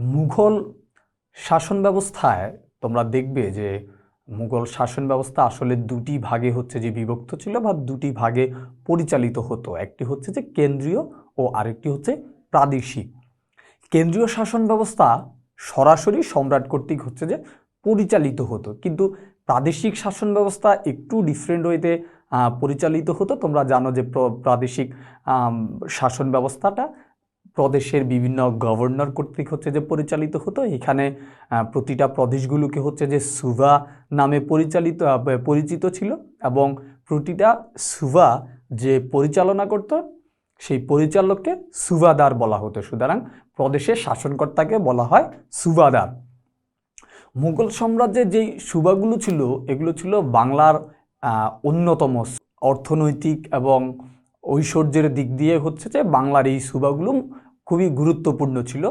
মুঘল শাসন ব্যবস্থায় তোমরা দেখবে যে মুঘল শাসন ব্যবস্থা আসলে দুটি ভাগে হচ্ছে যে বিভক্ত ছিল বা দুটি ভাগে পরিচালিত হতো। একটি হচ্ছে যে কেন্দ্রীয় ও আরেকটি হচ্ছে প্রাদেশিক। কেন্দ্রীয় শাসন ব্যবস্থা সরাসরি সম্রাট কর্তৃক হচ্ছে যে পরিচালিত হতো। কিন্তু প্রাদেশিক শাসন ব্যবস্থা একটু ডিফারেন্ট ওয়েতে পরিচালিত হতো। তোমরা জানো যে প্র- প্রাদেশিক শাসন ব্যবস্থাটা প্রদেশের বিভিন্ন গভর্নর কর্তৃক হচ্ছে যে পরিচালিত হতো, এখানে প্রতিটা প্রদেশগুলোকে হচ্ছে যে সুভা নামে পরিচালিত পরিচিত ছিল এবং প্রতিটা সুভা যে পরিচালনা করত, সেই পরিচালককে সুবাদার বলা হতো। সুতরাং প্রদেশের শাসনকর্তাকে বলা হয় সুবাদার মুঘল সাম্রাজ্যের যেই সুবাগুলো ছিল, এগুলো ছিল বাংলার অন্যতম অর্থনৈতিক এবং ঐশ্বর্যের দিক দিয়ে হচ্ছে যে বাংলার এই সুবাগুলো খুবই গুরুত্বপূর্ণ ছিল।